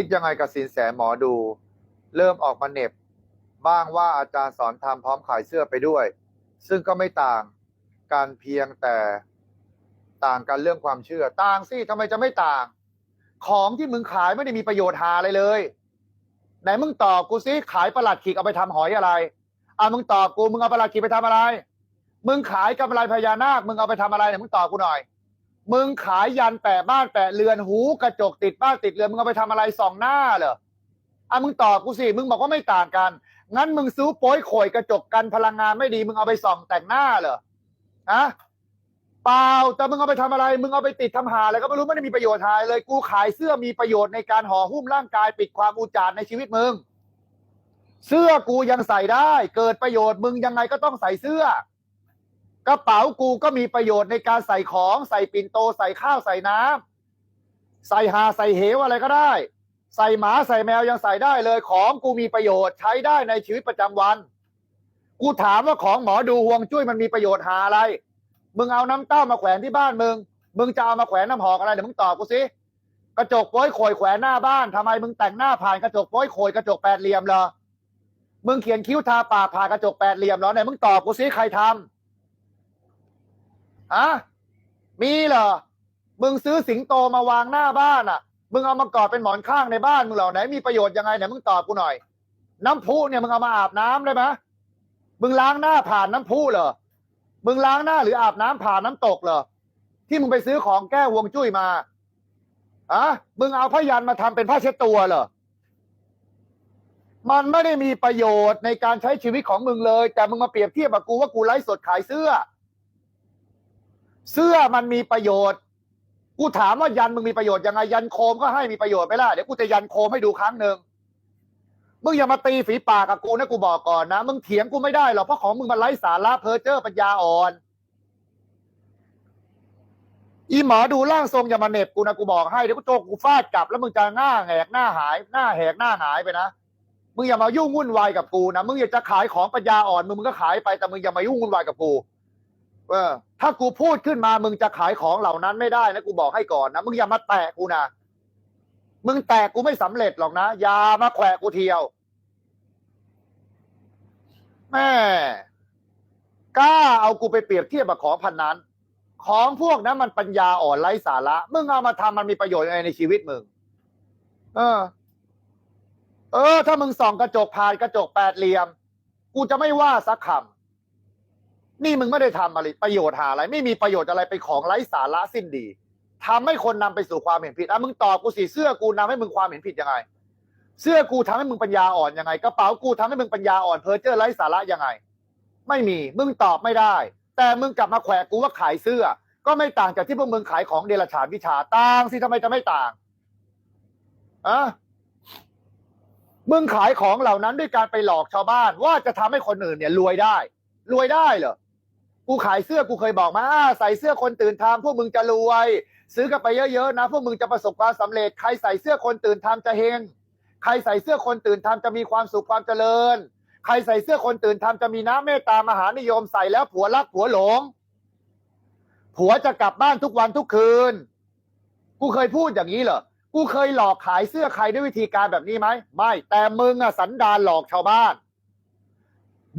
คิดยังไงกับสินแสหมอดู เริ่มออกมาเหน็บ บ้างว่าอาจารย์สอนทำพร้อมขายเสื้อไปด้วย ซึ่งก็ไม่ต่างกันเพียงแต่ต่างกันเรื่องความเชื่อ ต่างสิทำไมจะไม่ต่าง ของที่มึงขายไม่ได้มีประโยชน์หาอะไรเลย ไหนมึงตอบกูสิขายประหลัดขีกเอาไปทำหอยอะไรอะมึงตอบกูมึงเอาประหลัดขีกไปทำอะไร มึงขายกำไรพญานาค มึงเอาไปทำอะไรเนี่ยมึงตอบกูหน่อย มึงขายยันแปะบ้านแปะเรือนหูกระจกติดบ้านติดเรือนมึงเอาไปทำอะไรส่องหน้าเหรออะมึงตอบกูสิมึงบอกว่าไม่ต่างกัน งั้นมึงซื้อโป้ยข่อยกระจกกันพลังงานไม่ดี มึงเอาไปส่องแต่งหน้าเหรออะเปล่าแต่มึงเอาไปทำอะไร มึงเอาไปติดทำหาอะไรก็ไม่รู้ไม่ได้มีประโยชน์หายเลย กูขายเสื้อมีประโยชน์ในการห่อหุ้มร่างกายปิดความอุจารในชีวิตมึง เสื้อกูยังใส่ได้ เกิดประโยชน์มึงยังไงก็ต้องใส่เสื้อ กระเป๋ากูก็มีประโยชน์ในการใส่ของ ใส่ปิ่นโต ใส่ข้าวใส่น้ำใส่หาใส่เหวอะไรก็ได้ ใส่หมาใส่แมวยังใส่ได้เลยของกูมีประโยชน์ใช้ได้ในชีวิตประจำวัน กูถามว่าของหมอดูห่วงจุ้ยมันมีประโยชน์หาอะไร มึงเอาน้ำเต้ามาแขวนที่บ้านมึง มึงจะเอามาแขวนน้ำหอกอะไรเดี๋ยวมึงตอบกูสิกระจกโป้ยโขยแขวนหน้าบ้านทำไมมึงแต่งหน้าผ่านกระจกโป้ยโขยกระจกแปดเหลี่ยมเหรอมึงเขียนคิ้วทาปากผ่านกระจกแปดเหลี่ยมเหรอไหนมึงตอบกูสิใครทำ อะมีเหรอ มึงซื้อสิงโตมาวางหน้าบ้านอะ มึงเอามากอดเป็นหมอนข้างในบ้านมึงเหรอไหนมีประโยชน์ยังไงไหนมึงตอบกูหน่อย น้ำพุเนี่ยมึงเอามาอาบน้ำได้ไหมมึงล้างหน้าผ่านน้ำพุเหรอ มึงล้างหน้าหรืออาบน้ำผ่านน้ำตกเหรอ ที่มึงไปซื้อของแก้วงจุ้ยมาอะมึงเอาพยันมาทำเป็นผ้าเช็ดตัวเหรอ มันไม่ได้มีประโยชน์ในการใช้ชีวิตของมึงเลย แต่มึงมาเปรียบเทียบกับกูว่ากูไลฟ์สดขายเสื้อ เสื้อมันมีประโยชน์ กูถามว่ายันมึงมีประโยชน์ยังไงยันโคมก็ให้มีประโยชน์ไหมล่ะเดี๋ยวกูจะยันโคมให้ดูครั้งหนึ่งมึงอย่ามาตีฝีปากกับกูนะกูบอกก่อนนะมึงเถียงกูไม่ได้หรอกเพราะของมึงมันไร้สาระเพ้อเจ้อปัญญาอ่อน อีหมอดูร่างทรงอย่ามาเหน็บกูนะกูบอกให้เดี๋ยวกูโจกกูฟาดกลับ แล้วมึงจะหน้าแหกหน้าหาย หน้าแหกหน้าหายไปนะมึงอย่ามายุ่งวุ่นวายกับกูนะมึงอยากจะขายของปัญญาอ่อนมึงมึงก็ขายไปแต่มึงอย่ามายุ่งวุ่นวายกับกู เออถ้ากูพูดขึ้นมามึงจะขายของเหล่านั้นไม่ได้นะกูบอกให้ก่อนนะมึงอย่ามาแตะกูนะมึงแตะกูไม่สำเร็จหรอกนะอย่ามาแขวะกูเทียวแม่กล้าเอากูไปเปรียบเทียบกับของพันนั้น ของพวกนั้นมันปัญญาอ่อนไร้สาระมึงเอามาทำมันมีประโยชน์ยังไงในชีวิตมึงเออ เออ ถ้ามึงส่องกระจกผ่านกระจกแปดเหลี่ยม กูจะไม่ว่าสักคำ นี่มึงไม่ได้ทำอะไรประโยชน์หาอะไร ไม่มีประโยชน์อะไรไปของไร้สาระสิ้นดีทำให้คนนำไปสู่ความเห็นผิดอะมึงตอบกูสิเสื้อกูนำให้มึงความเห็นผิดยังไง เสื้อกูทำให้มึงปัญญาอ่อนยังไงกระเป๋ากูทำให้มึงปัญญาอ่อนเพ้อเจ้อไร้สาระยังไง ไม่มีมึงตอบไม่ได้ แต่มึงกลับมาแขวะกูว่าขายเสื้อ ก็ไม่ต่างจากที่พวกมึงขายของเดรัจฉานวิชาต่างสิทำไมจะไม่ต่างอะมึงขายของเหล่านั้นด้วยการไปหลอกชาวบ้านว่าจะทำให้คนอื่นเนี่ยรวยได้ รวยได้เหรอ กูขายเสื้อกูเคยบอกมาอ่าใส่เสื้อคนตื่นทำพวกมึงจะรวย ซื้อกันไปเยอะๆนะ พวกมึงจะประสบความสำเร็จ ใครใส่เสื้อคนตื่นทำจะเฮง ใครใส่เสื้อคนตื่นทำจะมีความสุขความเจริญ ใครใส่เสื้อคนตื่นทำจะมีน้ำเมตตามหานิยมใส่แล้วผัวรักผัวหลง ผัวจะกลับบ้านทุกวันทุกคืน กูเคยพูดอย่างนี้เหรอ กูเคยหลอกขายเสื้อใครด้วยวิธีการแบบนี้ไหม ไม่ แต่มึงอะสันดานหลอกชาวบ้าน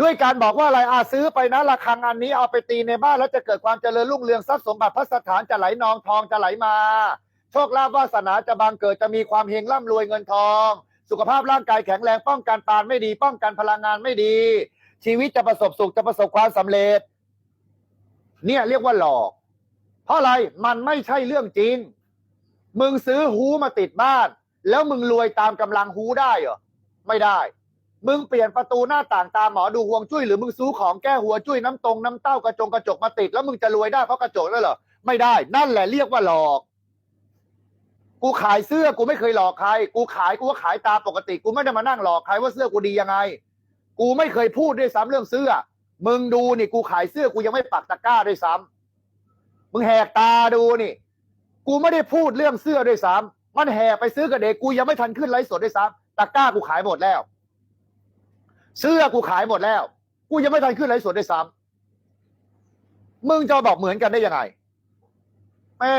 ด้วยการบอกว่าอะไรอาซื้อไปนะระฆังอันนี้เอาไปตีในบ้านแล้วจะเกิดความเจริญรุ่งเรืองทรัพย์สมบัติพระสถานจะไหลนองทองจะไหลมา โชคลาภวาสนาจะบังเกิดจะมีความเฮงร่ำรวยเงินทอง สุขภาพร่างกายแข็งแรงป้องกันปานไม่ดี ป้องกันพลังงานไม่ดี ชีวิตจะประสบสุขจะประสบความสำเร็จ เนี่ยเรียกว่าหลอก เพราะอะไรมันไม่ใช่เรื่องจริง มึงซื้อหูมาติดบ้าน แล้วมึงรวยตามกำลังหูได้เหรอไม่ได้ มึงเปลี่ยนประตูหน้าต่างตามหมอดูห่วงจุ้ยหรือมึงซื้อของแก้หัวจุ้ยน้ำตรงน้ำเต้ากระจงกระจกมาติด แล้วมึงจะรวยได้เพราะกระจกนั่นเหรอไม่ได้ นั่นแหละเรียกว่าหลอก กูขายเสื้อกูไม่เคยหลอกใคร กูขายกูก็ขายตามปกติ กูไม่ได้มานั่งหลอกใครว่าเสื้อกูดียังไง กูไม่เคยพูดด้วยซ้ำเรื่องเสื้อ มึงดูนี่กูขายเสื้อกูยังไม่ปักตะกร้าด้วยซ้ำมึงแหกตาดูนี่ กูไม่ได้พูดเรื่องเสื้อด้วยซ้ำมันแห่ไปซื้อกับเด็กกูยังไม่ทันขึ้นไลฟ์สดด้วยซ้ำตะกร้ากูขายหมดแล้ว เสื้อกูขายหมดแล้ว กูยังไม่ทันขึ้นไส่วนได้ซ้ำมึงจะบอกเหมือนกันได้ยังไงแม่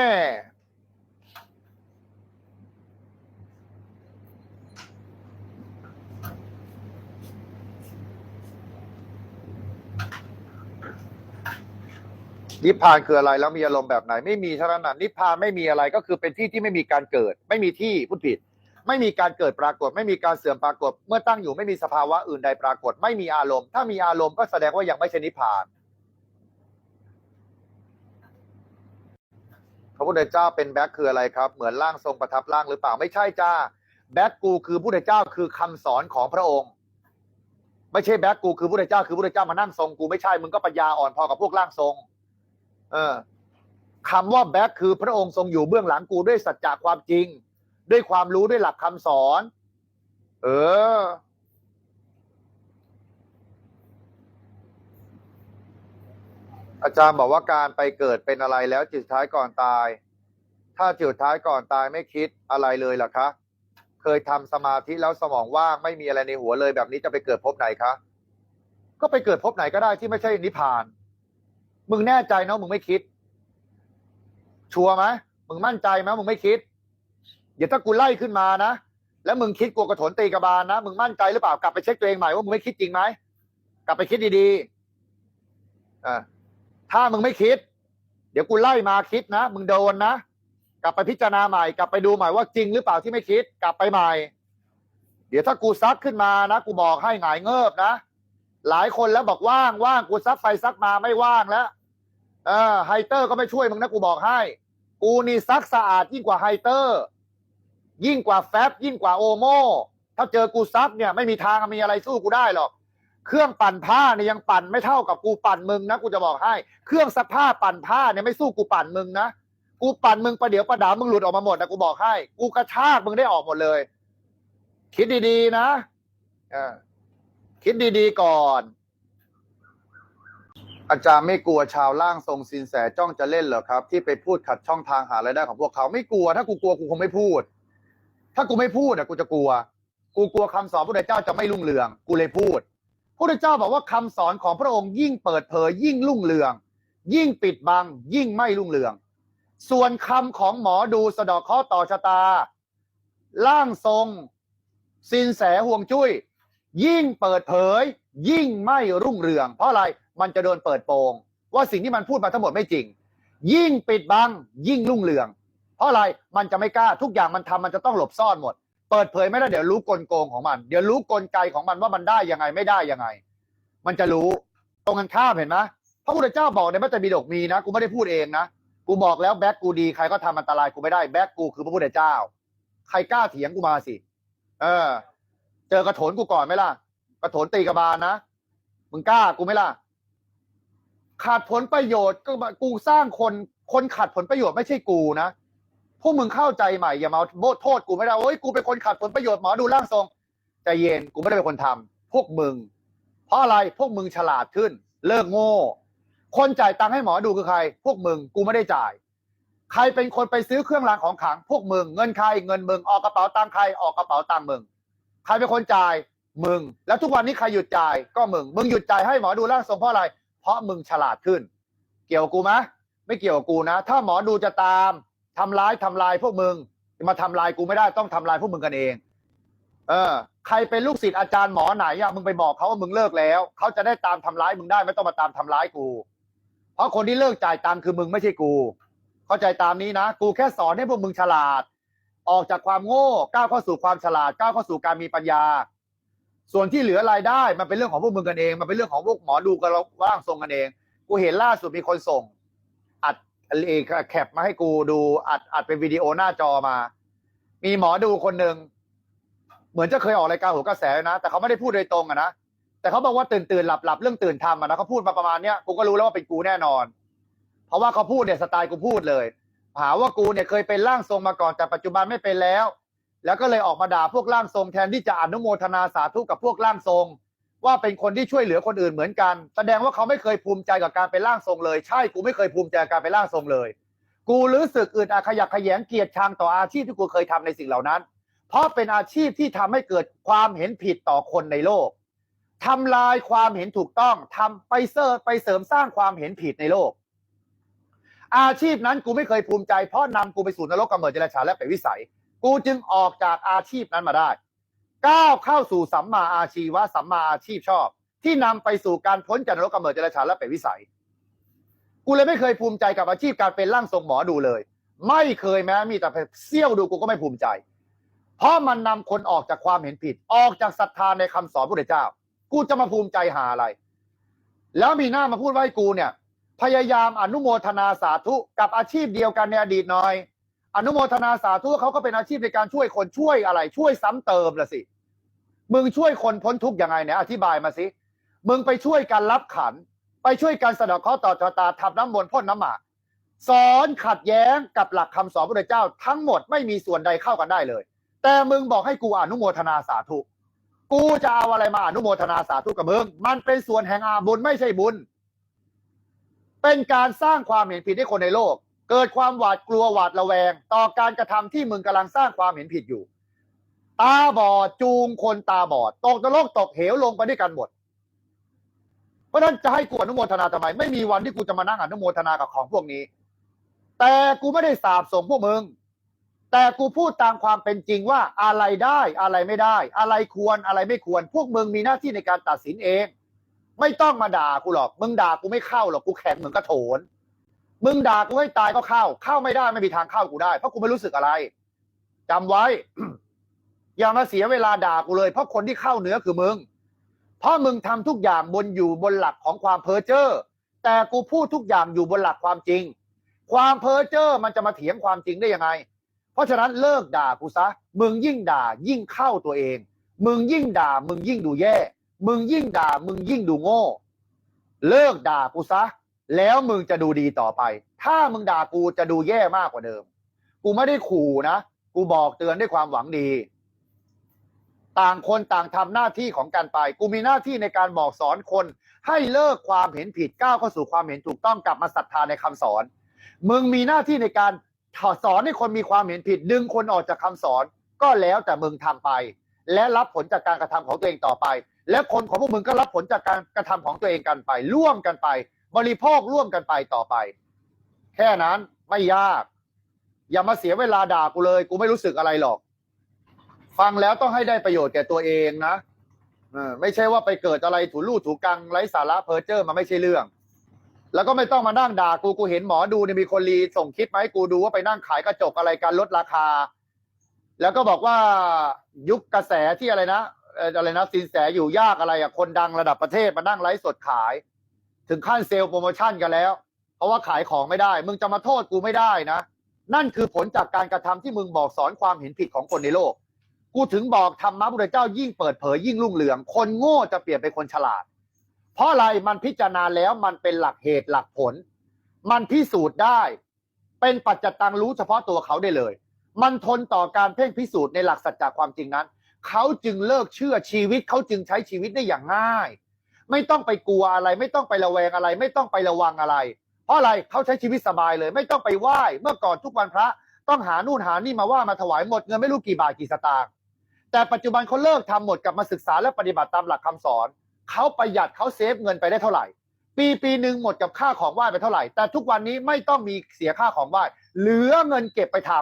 นิพพานคืออะไรแล้วมีอารมณ์แบบไหน ไม่มีเท่านั้นนิพพานไม่มีอะไรก็คือเป็นที่ที่ไม่มีการเกิด ไม่มีที่พูดผิด ไม่มีการเกิดปรากฏ ไม่มีการเสื่อมปรากฏ เมื่อตั้งอยู่ไม่มีสภาวะอื่นใดปรากฏ ไม่มีอารมณ์ ถ้ามีอารมณ์ก็แสดงว่ายังไม่ใช่นิพพานพระพุทธเจ้าเป็นแบ็คคืออะไรครับ เหมือนร่างทรงประทับร่างหรือเปล่าไม่ใช่จ้าแบ็คกูคือพุทธเจ้าคือคำสอนของพระองค์ ไม่ใช่แบ็คกูคือพุทธเจ้าคือพุทธเจ้ามานั่งทรงกูไม่ใช่มึงก็ปัญญาอ่อนพอกับพวกร่างทรง เออคำว่าแบ็คคือพระองค์ทรงอยู่เบื้องหลังกูด้วยสัจจะความจริง ด้วยความรู้ด้วยหลักคำสอน เออ อาจารย์บอกว่าการไปเกิดเป็นอะไรแล้วจิตท้ายก่อนตาย ถ้าจิตท้ายก่อนตายไม่คิดอะไรเลยหรอคะเคยทำสมาธิแล้วสมองว่างไม่มีอะไรในหัวเลยแบบนี้จะไปเกิดภพไหนคะก็ไปเกิดภพไหนก็ได้ที่ไม่ใช่นิพพาน มึงแน่ใจเนาะมึงไม่คิด ชัวร์ไหมมึงมั่นใจไหมมึงไม่คิด เดี๋ยวถ้ากูไล่ขึ้นมานะ แล้วมึงคิดกลัวกระโถนตีกระบาลนะ มึงมั่นใจหรือเปล่ากลับไปเช็คตัวเองใหม่ว่ามึงไม่คิดจริงไหมกลับไปคิดดีๆอ่าถ้ามึงไม่คิด เดี๋ยวกูไล่มาคิดนะมึงโดนนะกลับไปพิจารณาใหม่กลับไปดูใหม่ว่าจริงหรือเปล่าที่ไม่คิด กลับไปใหม่ เดี๋ยวถ้ากูซักขึ้นมานะ กูบอกให้หงายเงิบนะหลายคนแล้วบอกว่างว่างกูซักไปซักมาไม่ว่างแล้วเออไฮเตอร์ก็ไม่ช่วยมึงนะกูบอกให้ กูนี่ซักสะอาดยิ่งกว่าไฮเตอร์ ยิ่งกว่าแฟบยิ่งกว่าโอโมถ้าเจอกูซักเนี่ยไม่มีทางมีอะไรสู้กูได้หรอกเครื่องปั่นผ้าเนี่ยยังปั่นไม่เท่ากับกูปั่นมึงนะกูจะบอกให้ เครื่องซักผ้าปั่นผ้าเนี่ยไม่สู้กูปั่นมึงนะกูปั่นมึงประเดี๋ยวประดามึงหลุดออกมาหมดนะกูบอกให้ กูกระชากมึงได้ออกหมดเลย คิดดีๆนะคิดดีๆก่อน อาจารย์ไม่กลัวชาวล่างทรงสินแสจ้องจะเล่นเหรอครับ ที่ไปพูดขัดช่องทางหารายได้ของพวกเขาไม่กลัวถ้ากูกลัวกูคงไม่พูด ถ้ากูไม่พูดอะกูจะกลัว กูกลัวคำสอนพระเจ้าจะไม่รุ่งเรือง กูเลยพูดพระเจ้าบอกว่าคำสอนของพระองค์ยิ่งเปิดเผยยิ่งรุ่งเรือง ยิ่งปิดบัง ยิ่งไม่รุ่งเรือง ส่วนคำของหมอดูสะดอกข้อต่อชะตาร่างทรงสินแสห่วงจุ้ย ยิ่งเปิดเผย ยิ่งไม่รุ่งเรือง เพราะอะไรมันจะโดนเปิดโปงว่าสิ่งที่มันพูดมาทั้งหมดไม่จริง ยิ่งปิดบัง ยิ่งรุ่งเรือง เพราะอะไรมันจะไม่กล้าทุกอย่างมันทำมันจะต้องหลบซ่อนหมด เปิดเผยไม่ได้เดี๋ยวรู้กลโกงของมัน เดี๋ยวรู้กลไกของมันว่ามันได้ยังไงไม่ได้ยังไง มันจะรู้ตรงกันข้ามเห็นไหมพระพุทธเจ้าบอกในพระไตรปิฎกมีนะกูไม่ได้พูดเองนะกูบอกแล้วแบ็กกูดีใครก็ทำอันตรายกูไม่ได้แบ็กกูคือพระพุทธเจ้า ใครกล้าเถียงกูมาสิ เออ เจอกระโถนกูก่อนไหมล่ะ กระโถนตีกระบาลนะมึงกล้ากูไหมล่ะ ขาดผลประโยชน์ก็กูสร้างคนคนขาดผลประโยชน์ไม่ใช่กูนะ พวกมึงเข้าใจใหม่อย่ามาโบโทษกูไม่ได้โอ้ยกูเป็นคนขาดผลประโยชน์หมอดูร่างทรงใจเย็นกูไม่ได้เป็นคนทำพวกมึง เพราะอะไรพวกมึงฉลาดขึ้น เลิกโง่ คนจ่ายตังค์ให้หมอดูคือใคร พวกมึงกูไม่ได้จ่าย ใครเป็นคนไปซื้อเครื่องรางของขลัง พวกมึงเงินใครเงินมึงออกกระเป๋าตังค์ใครออกกระเป๋าตังค์มึงใครเป็นคนจ่ายมึง แล้วทุกวันนี้ใครหยุดจ่ายก็มึง มึงหยุดจ่ายให้หมอดูร่างทรงเพราะอะไร เพราะมึงฉลาดขึ้น เกี่ยวกูไหมไม่เกี่ยวกูนะ ถ้าหมอดูจะตาม ทำร้ายทำลายพวกมึง มาทำลายกูไม่ได้ต้องทำลายพวกมึงกันเอง เออ ใครเป็นลูกศิษย์อาจารย์หมอไหนอะมึงไปบอกเขาว่ามึงเลิกแล้วเขาจะได้ตามทำร้ายมึงได้ไม่ต้องมาตามทำร้ายกู เพราะคนที่เลิกจ่ายตังคือมึงไม่ใช่กู เข้าใจตามนี้นะกูแค่สอนให้พวกมึงฉลาด ออกจากความโง่ก้าวเข้าสู่ความฉลาดก้าวเข้าสู่การมีปัญญา ส่วนที่เหลือรายได้มันเป็นเรื่องของพวกมึงกันเอง มันเป็นเรื่องของพวกหมอดูกับเราร่างทรงกันเอง กูเห็นล่าสุดมีคนส่ง แคปมาให้กูดูอัดอัดเป็นวิดีโอหน้าจอมา มีหมอดูคนหนึ่งเหมือนจะเคยออกรายการหัวกระแสนะ แต่เขาไม่ได้พูดโดยตรงอะนะแต่เขาบอกว่าตื่นตื่นหลับหลับเรื่องตื่นทำอะนะเขาพูดมาประมาณเนี้ยกูก็รู้แล้วว่าเป็นกูแน่นอน เพราะว่าเขาพูดเนี่ยสไตล์กูพูดเลยหาว่ากูเนี่ยเคยเป็นร่างทรงมาก่อนแต่ปัจจุบันไม่เป็นแล้ว แล้วก็เลยออกมาด่าพวกร่างทรงแทนที่จะอนุโมทนาสาธุกับพวกร่างทรง ว่าเป็นคนที่ช่วยเหลือคนอื่นเหมือนกัน แสดงว่าเขาไม่เคยภูมิใจกับการเป็นร่างทรงเลย ใช่กูไม่เคยภูมิใจกับการเป็นร่างทรงเลย กูรู้สึกอึดอัดขยักขยงเกลียดชังต่ออาชีพที่กูเคยทำในสิ่งเหล่านั้น เพราะเป็นอาชีพที่ทำให้เกิดความเห็นผิดต่อคนในโลกทำลายความเห็นถูกต้องทำไปเสริมไปเสริมสร้างความเห็นผิดในโลก อาชีพนั้นกูไม่เคยภูมิใจเพราะนำกูไปสู่นรกกำเนิดเจริญชาและไปวิสัย กูจึงออกจากอาชีพนั้นมาได้ ก้าวเข้าสู่สัมมาอาชีวะสัมมาอาชีพชอบ ที่นำไปสู่การพ้นจากนรกกำเนิดเจริญชาและไปวิสัย กูเลยไม่เคยภูมิใจกับอาชีพการเป็นร่างทรงหมอดูเลย ไม่เคยแม้มีแต่เสี้ยวดูกูก็ไม่ภูมิใจ เพราะมันนำคนออกจากความเห็นผิดออกจากศรัทธาในคำสอนพระเจ้า กูจะมาภูมิใจหาอะไร แล้วมีหน้ามาพูดว่าให้กูเนี่ย พยายามอนุโมทนาสาธุกับอาชีพเดียวกันในอดีตหน่อย อนุโมทนาสาธุเขาก็เป็นอาชีพในการช่วยคนช่วยอะไร ช่วยซ้ำเติมละสิ มึงช่วยคนพ้นทุกข์ยังไงเนี่ยอธิบายมาสิ มึงไปช่วยกันรับขัน ไปช่วยกันสะเดาะเคราะห์ต่อชะตาทำน้ำมนต์พ่นน้ำหมากสอนขัดแย้งกับหลักคำสอนพระเจ้า ทั้งหมดไม่มีส่วนใดเข้ากันได้เลย แต่มึงบอกให้กูอนุโมทนาสาธุ กูจะเอาอะไรมาอนุโมทนาสาธุกับมึง มันเป็นส่วนแห่งอาบุญไม่ใช่บุญ เป็นการสร้างความเห็นผิดให้คนในโลก เกิดความหวาดกลัวหวาดระแวง ต่อการกระทำที่มึงกำลังสร้างความเห็นผิดอยู่ ตาบอดจูงคนตาบอด ตกนรกตกเหวลงไปด้วยกันหมด เพราะฉะนั้นจะให้กูอนุโมทนาทำไม ไม่มีวันที่กูจะมานั่งอนุโมทนากับของพวกนี้ แต่กูไม่ได้สาบส่งพวกมึง แต่กูพูดตามความเป็นจริงว่าอะไรได้อะไรไม่ได้ อะไรควรอะไรไม่ควร พวกมึงมีหน้าที่ในการตัดสินเอง ไม่ต้องมาด่ากูหรอก มึงด่ากูไม่เข้าหรอกกูแข็งเหมือนกระโถน มึงด่ากูให้ตายก็เข้า เข้าไม่ได้ไม่มีทางเข้ากูได้ เพราะกูไม่รู้สึกอะไรจำไว้ อย่ามาเสียเวลาด่ากูเลย เพราะคนที่เข้าเนื้อคือมึง เพราะมึงทำทุกอย่างบนอยู่บนหลักของความเพ้อเจ้อแต่กูพูดทุกอย่างอยู่บนหลักความจริง ความเพ้อเจ้อมันจะมาเถียงความจริงได้ยังไง เพราะฉะนั้นเลิกด่ากูซะ มึงยิ่งด่า ยิ่งเข้าตัวเอง มึงยิ่งด่า มึงยิ่งดูแย่ มึงยิ่งด่า มึงยิ่งดูโง่ เลิกด่ากูซะ แล้วมึงจะดูดีต่อไป ถ้ามึงด่ากูจะดูแย่มากกว่าเดิม กูไม่ได้ขู่นะ กูบอกเตือนด้วยความหวังดี ต่างคนต่างทำหน้าที่ของกันไป กูมีหน้าที่ในการบอกสอนคน ให้เลิกความเห็นผิดก้าวเข้าสู่ความเห็นถูกต้องกลับมาศรัทธาในคำสอน มึงมีหน้าที่ในการสอนให้คนมีความเห็นผิด ดึงคนออกจากคำสอน ก็แล้วแต่มึงทำไป และรับผลจากการกระทำของตัวเองต่อไป และคนของพวกมึงก็รับผลจากการกระทำของตัวเองกันไป ร่วมกันไป บริโภคร่วมกันไปต่อไป แค่นั้นไม่ยาก อย่ามาเสียเวลาด่ากูเลย กูไม่รู้สึกอะไรหรอก ฟังแล้วต้องให้ได้ประโยชน์แก่ตัวเองนะไม่ใช่ว่าไปเกิดอะไรถูลู่ถูกังไร้สาระเพอเจอร์มันไม่ใช่เรื่อง แล้วก็ไม่ต้องมานั่งด่ากูกูเห็นหมอดูเนี่ยมีคนรีส่งคลิปมาให้กูดูว่าไปนั่งขายกระจกอะไรกันลดราคา แล้วก็บอกว่ายุคกระแสที่อะไรนะอะไรนะสินแสอยู่ยากอะไรอะคนดังระดับประเทศมานั่งไลฟ์สดขาย ถึงขั้นเซลล์โปรโมชั่นกันแล้ว เพราะว่าขายของไม่ได้ มึงจะมาโทษกูไม่ได้นะ นั่นคือผลจากการกระทำที่มึงบอกสอนความเห็นผิดของคนในโลก กูถึงบอกธรรมะพุทธเจ้ายิ่งเปิดเผยยิ่งรุ่งเรือง คนโง่จะเปลี่ยนเป็นคนฉลาด เพราะอะไรมันพิจารณาแล้วมันเป็นหลักเหตุหลักผล มันพิสูจน์ได้ เป็นปัจจตังรู้เฉพาะตัวเขาได้เลย มันทนต่อการเพ่งพิสูจน์ในหลักสัจจะความจริงนั้น เขาจึงเลิกเชื่อชีวิตเขาจึงใช้ชีวิตได้อย่างง่าย ไม่ต้องไปกลัวอะไร ไม่ต้องไประแวงอะไร ไม่ต้องไประวังอะไร เพราะอะไรเขาใช้ชีวิตสบายเลย ไม่ต้องไปไหว้เมื่อก่อนทุกวันพระ ต้องหานู่นหานี่มาว่ามาถวายหมดเงินไม่รู้กี่บาทกี่สตางค์แต่ปัจจุบันเขาเลิกทำหมดกลับมาศึกษาและปฏิบัติตามหลักคำสอนเขาประหยัดเขาเซฟเงินไปได้เท่าไหร่ ปีปีหนึ่งหมดกับค่าของไหว้ไปเท่าไหร่ แต่ทุกวันนี้ไม่ต้องมีเสียค่าของไหว้เหลือเงินเก็บไปท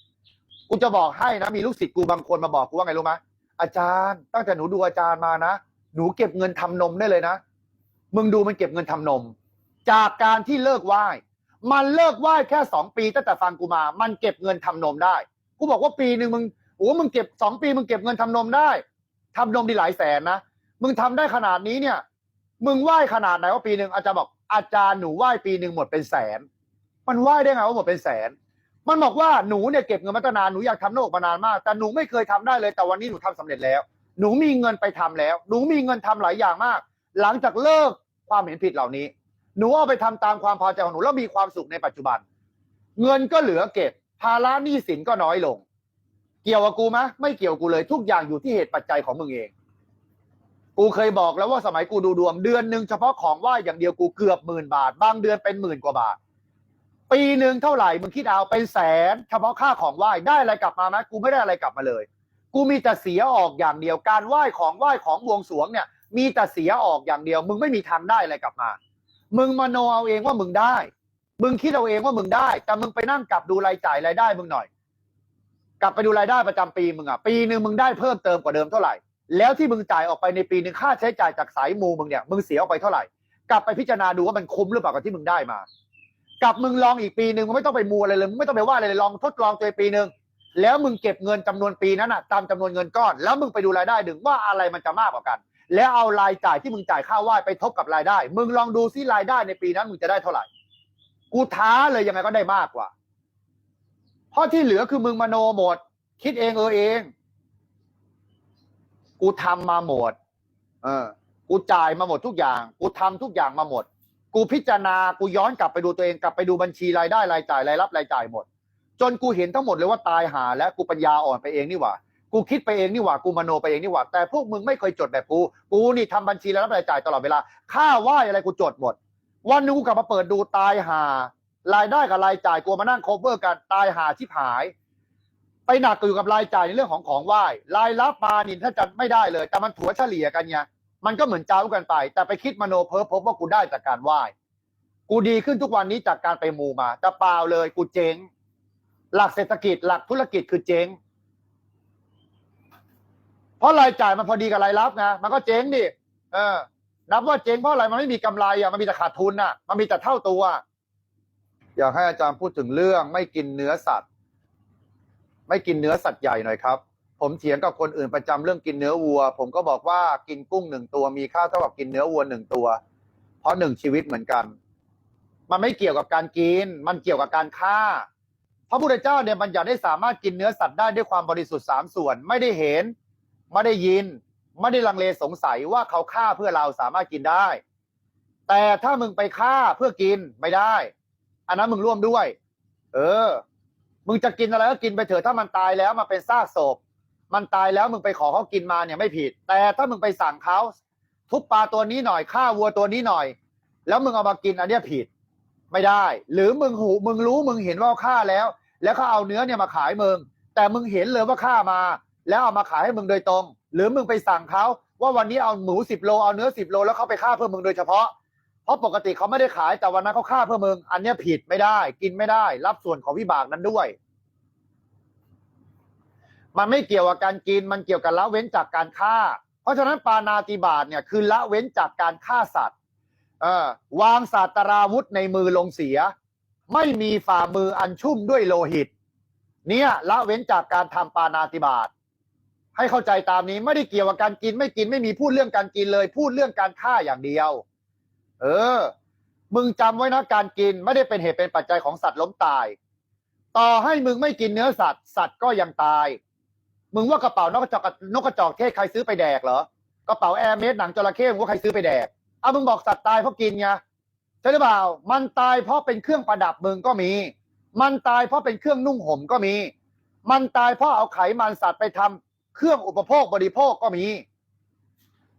ำกูจะบอกให้นะมีลูกศิษย์กูบางคนมาบอกกูว่าไงรู้ไหมอาจารย์ตั้งแต่หนูดูอาจารย์มานะ หนูเก็บเงินทำนมได้เลยนะ มึงดูมันเก็บเงินทำนม จากการที่เลิกไหว้ มันเลิกไหว้แค่สองปีตั้งแต่ฟังกูมา มันเก็บเงินทำนมได้ กูบอกว่าปีหนึ่งมึงโอ้มึงเก็บสองปีมึงเก็บเงินทำนมได้ทำนมดีหลายแสนนะ มึงทำได้ขนาดนี้เนี่ย มึงไหว้ขนาดไหนว่าปีหนึ่งอาจารย์บอกอาจารย์หนูไหว้ปีหนึ่งหมดเป็นแสน มันไหว้ได้ไงว่าหมดเป็นแสน มันบอกว่าหนูเนี่ยเก็บเงินมาตั้งนานหนูอยากทำหน้าอกมานานมาก แต่หนูไม่เคยทำได้เลยแต่วันนี้หนูทำสำเร็จแล้ว หนูมีเงินไปทำแล้ว หนูมีเงินทำหลายอย่างมาก หลังจากเลิกความเห็นผิดเหล่านี้ หนูเอาไปทำตามความพอใจของหนูแล้วมีความสุขในปัจจุบัน เงินก็เหลือเก็บ ภาระหนี้สินก็น้อยลง เกี่ยวกับกูไหมไม่เกี่ยวกูเลยทุกอย่างอยู่ที่เหตุปัจจัยของมึงเอง กูเคยบอกแล้วว่าสมัยกูดูดวง เดือนหนึ่งเฉพาะของไหว้อย่างเดียวกูเกือบหมื่นบาท บางเดือนเป็นหมื่นกว่าบาท ปีหนึ่งเท่าไหร่มึงคิดเอาเป็นแสน เฉพาะค่าของไหว้ได้อะไรกลับมาไหมกูไม่ได้อะไรกลับมาเลย กูมีแต่เสียออกอย่างเดียว การไหว้ของไหว้ของบวงสรวงเนี่ย มีแต่เสียออกอย่างเดียว มึงไม่มีทางได้อะไรกลับมา มึงมโนเอาเองว่ามึงได้ มึงคิดเอาเองว่ามึงได้ แต่มึงไปนั่งกลับดูรายจ่ายรายได้มึงหน่อย กลับไปดูรายได้ประจำปีมึงอะ ปีหนึ่งมึงได้เพิ่มเติมกว่าเดิมเท่าไหร่ แล้วที่มึงจ่ายออกไปในปีหนึ่งค่าใช้จ่ายจากสายมูมึงเนี่ย มึงเสียออกไปเท่าไหร่ กลับไปพิจารณาดูว่ามันคุ้มหรือเปล่ากับที่มึงได้มา กลับมึงลองอีกปีหนึ่งมึงไม่ต้องไปมูอะไรเลย มึงไม่ต้องไปว่าอะไรเลยลองทดลองตัวเองปีหนึ่ง แล้วมึงเก็บเงินจำนวนปีนั้นน่ะตามจำนวนเงินก้อน แล้วมึงไปดูรายได้ดึงว่าอะไรมันจะมากกว่ากัน แล้วเอารายจ่ายที่มึงจ่ายค่าว่ายไปทบกับรายได้ มึงลองดูซิรายได้ในปีนั้น มึงจะได้เท่าไหร่ กูท้าเลยยังไงก็ได้มากกว่า เพราะที่เหลือคือมึงมโนหมด คิดเองเออเอง กูทำมาหมด เออ กูจ่ายมาหมดทุกอย่าง กูทำทุกอย่างมาหมด กูพิจารณา กูย้อนกลับไปดูตัวเองกลับไปดูบัญชีรายได้รายจ่ายรายรับรายจ่ายหมด จนกูเห็นทั้งหมดเลยว่าตายหาแล้วกูปัญญาอ่อนไปเองนี่หว่า กูคิดไปเองนี่หว่ากูมโนไปเองนี่หว่า แต่พวกมึงไม่เคยจดแบบกู กูนี่ทำบัญชีรายรับรายจ่ายตลอดเวลา ค่าว่าอะไรกูจดหมด วันนึงกูกลับมาเปิดดูตายหารายได้กับรายจ่ายกูมานั่ง cover กันตายหาชิบหาย ไปหนักอยู่กับรายจ่ายในเรื่องของของไหว้รายรับมานี่ถ้าจะไม่ได้เลย แต่มันถัวเฉลี่ยกันไงมันก็เหมือนเจ้ากันไป แต่ไปคิดมโนเพ้อพบว่ากูได้จากการไหว้ กูดีขึ้นทุกวันนี้จากการไปมูมาแต่เปล่าเลยกูเจ๊ง หลักเศรษฐกิจหลักธุรกิจคือเจ๊ง เพราะรายจ่ายมันพอดีกับรายรับไงมันก็เจ๊งดิเออ นับว่าเจ๊งเพราะอะไรมันไม่มีกำไรอะมันมีแต่ขาดทุนอะ มันมีแต่เท่าตัวอยากให้อาจารย์พูดถึงเรื่องไม่กินเนื้อสัตว์ ไม่กินเนื้อสัตว์ใหญ่หน่อยครับ ผมเถียงกับคนอื่นประจำเรื่องกินเนื้อวัว ผมก็บอกว่ากินกุ้งหนึ่งตัวมีค่าเท่ากับกินเนื้อวัวหนึ่งตัว เพราะหนึ่งชีวิตเหมือนกัน มันไม่เกี่ยวกับการกิน มันเกี่ยวกับการฆ่า พระพุทธเจ้าเนี่ยบัญญัติได้สามารถกินเนื้อสัตว์ได้ด้วยความบริสุทธิ์สามส่วน ไม่ได้เห็น ไม่ได้ยิน ไม่ได้ลังเลสงสัยว่าเขาฆ่าเพื่อเราสามารถกินได้ แต่ถ้ามึงไปฆ่าเพื่อกินไม่ได้ อันนั้นมึงร่วมด้วย เออ มึงจะกินอะไรก็กินไปเถอะถ้ามันตายแล้วมาเป็นซากศพ มันตายแล้วมึงไปขอเขากินมาเนี่ยไม่ผิด แต่ถ้ามึงไปสั่งเขาทุบปลาตัวนี้หน่อยฆ่าวัวตัวนี้หน่อย แล้วมึงเอามากินอันเนี้ยผิด ไม่ได้ หรือมึงหูมึงรู้มึงเห็นว่าฆ่าแล้ว แล้วเขาเอาเนื้อเนี่ยมาขายมึง แต่มึงเห็นเลยว่าฆ่ามา แล้วเอามาขายให้มึงโดยตรง หรือมึงไปสั่งเขาว่าวันนี้เอาหมูสิบโลเอาเนื้อสิบโลแล้วเขาไปฆ่าเพื่อมึงโดยเฉพาะ เพราะปกติเขาไม่ได้ขายแต่วันนั้นเขาฆ่าเพื่อมึง อันเนี้ยผิดไม่ได้ กินไม่ได้ รับส่วนของวิบากนั้นด้วย มันไม่เกี่ยวกับการกินมันเกี่ยวกับละเว้นจากการฆ่า เพราะฉะนั้นปานาติบาตเนี่ยคือละเว้นจากการฆ่าสัตว์เออวางศาสตราวุธในมือลงเสีย ไม่มีฝ่ามืออันชุ่มด้วยโลหิต เนี่ยละเว้นจากการทำปานาติบาตให้เข้าใจตามนี้ไม่ได้เกี่ยวกับการกินไม่กินไม่มีพูดเรื่องการกินเลย พูดเรื่องการฆ่าอย่างเดียว เออ มึงจำไว้นะการกินไม่ได้เป็นเหตุเป็นปัจจัยของสัตว์ล้มตาย ต่อให้มึงไม่กินเนื้อสัตว์สัตว์ก็ยังตาย มึงว่ากระเป๋านกกระจอกนกกระจอกเทศใครซื้อไปแดกเหรอกระเป๋าแอร์เมสหนังจระเข้มึงว่าใครซื้อไปแดกเอามึงบอกสัตว์ตายเพราะกินไง ใช่หรือเปล่า มันตายเพราะเป็นเครื่องประดับมึงก็มี มันตายเพราะเป็นเครื่องนุ่งห่มก็มี มันตายเพราะเอาไขมันสัตว์ไปทำเครื่องอุปโภคบริโภคก็มี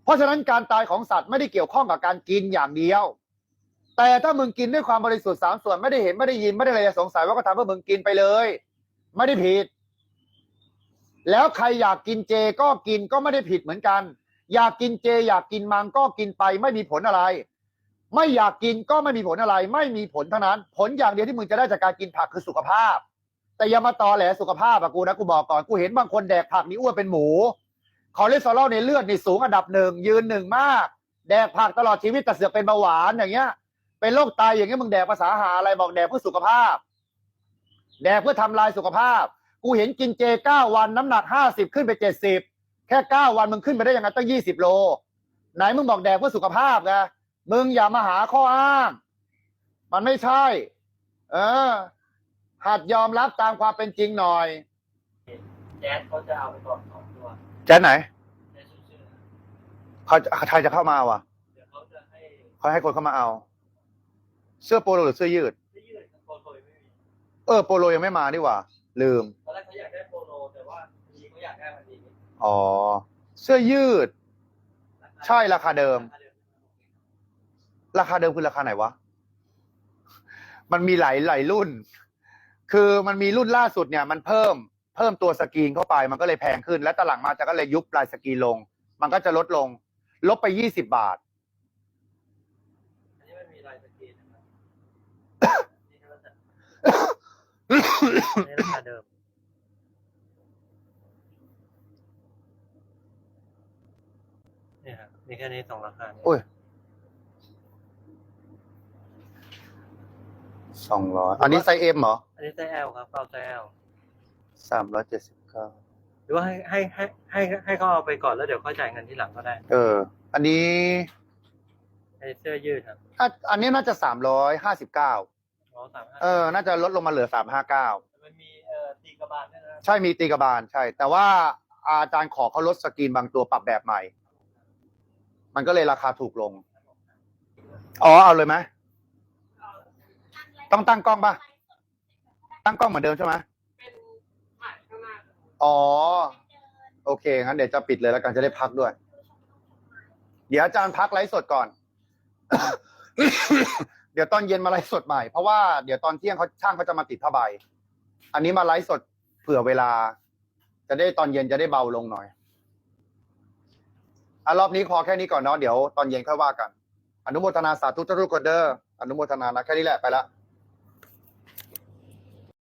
เพราะฉะนั้นการตายของสัตว์ไม่ได้เกี่ยวข้องกับการกินอย่างเดียว แต่ถ้ามึงกินด้วยความบริสุทธิ์สามส่วนไม่ได้เห็นไม่ได้ยินไม่ได้อะไรสงสัยว่าก็ทำเพื่อมึงกินไปเลย ไม่ได้ผิด แล้วใครอยากกินเจก็กินก็ไม่ได้ผิดเหมือนกัน อยากกินเจ อยากกินมังก็กินไปไม่มีผลอะไร ไม่อยากกินก็ไม่มีผลอะไร ไม่มีผลเท่านั้น ผลอย่างเดียวที่มึงจะได้จากการกินผักคือสุขภาพ แต่อย่ามาตอแหลสุขภาพอะกูนะกูบอกก่อนกูเห็นบางคนแดกผักนี่อ้วนเป็นหมูคอเลสเตอรอลในเลือดนี่สูงอันดับหนึ่งยืนหนึ่งมาก แดกผักตลอดชีวิตแต่เสือกเป็นเบาหวานอย่างเงี้ย เป็นโรคไตอย่างเงี้ยมึงแดกภาษาหาอะไรบอกแดกเพื่อสุขภาพ แดกเพื่อทำลายสุขภาพ กูเห็นกินเจเก้าวันน้ำหนักห้าสิบขึ้นไปเจ็ดสิบแค่เก้าวันมึงขึ้นไปได้ยังไงตั้งยี่สิบโลไหนมึงบอกแดกเพื่อสุขภาพไง มึงอย่ามาหาข้ออ้าง มันไม่ใช่ เออ หัดยอมรับตามความเป็นจริงหน่อย แจ๊สเขาจะเอาไปก่อนสองตัวแจ๊ไหนแจ๊สชื่อเขาใครจะเข้ามาวะเดี๋ยวเขาจะให้เขาให้คนเข้ามาเอา เสื้อโปโลหรือเสื้อยืดที่ยืดโปโลไม่มีเออโปโลยังไม่มาดีกว่า ลืม ตอนแรกเขาอยากได้โปโลแต่ว่าทีเขาอยากได้มันดีอ๋อ เสื้อยืดใช่ราคาเดิม ราคา เดิมคือราคาไหนวะ มันมีหลายหลายรุ่น คือมันมีรุ่นล่าสุดเนี่ย มันเพิ่มเพิ่มตัวสกรีนเข้าไป มันก็เลยแพงขึ้น และตอนหลังมาจะก็เลยยุบลายสกรีนลง มันก็จะลดลง ลบไปยี่สิบบาท อันนี้มันมีลายสกรีนนะครับนี่ก็จะในราคาเดิมนี่ครับมีแค่นี้สองราคานี้โอ้ย สองร้อยอันนี้ไซส์เอ็มเหรอ อันนี้ไซส์ L ครับเอาไซส์ L สามร้อยเจ็ดสิบเก้าหรือว่าให้ให้ให้ให้ให้เขาเอาไปก่อนแล้วเดี๋ยวค่อยจ่ายเงินทีหลังก็ได้เออ อันนี้ไอเสื้อยืดครับอะอันนี้น่าจะสามร้อยห้าสิบเก้าอ๋อสามห้าเออ น่าจะลดลงมาเหลือสามห้าเก้ามันมีเอ่อตีกระบาลด้วยนะใช่มีตีกระบาลใช่ แต่ว่าอาจารย์ขอเขาลดสกรีนบางตัวปรับแบบใหม่ มันก็เลยราคาถูกลง อ๋อเอาเลยไหม ต้องตั้งกล้องป่ะ ตั้งกล้องเหมือนเดิมใช่ไหมอ๋อ โอเคงั้นเดี๋ยวจะปิดเลยแล้วกันจะได้พักด้วย เดี๋ยวอาจารย์พักไลฟ์สดก่อน เดี๋ยวตอนเย็นมาไลฟ์สดใหม่ เพราะว่าเดี๋ยวตอนเที่ยงเขาช่างเขาจะมาติดผ้าใบ อันนี้มาไลฟ์สดเผื่อเวลา จะได้ตอนเย็นจะได้เบาลงหน่อยอะรอบนี้พอแค่นี้ก่อนเนาะเดี๋ยวตอนเย็นค่อยว่ากัน อนุโมทนาสาธุทุกคนเด้ออนุโมทนานะแค่นี้แหละไปละ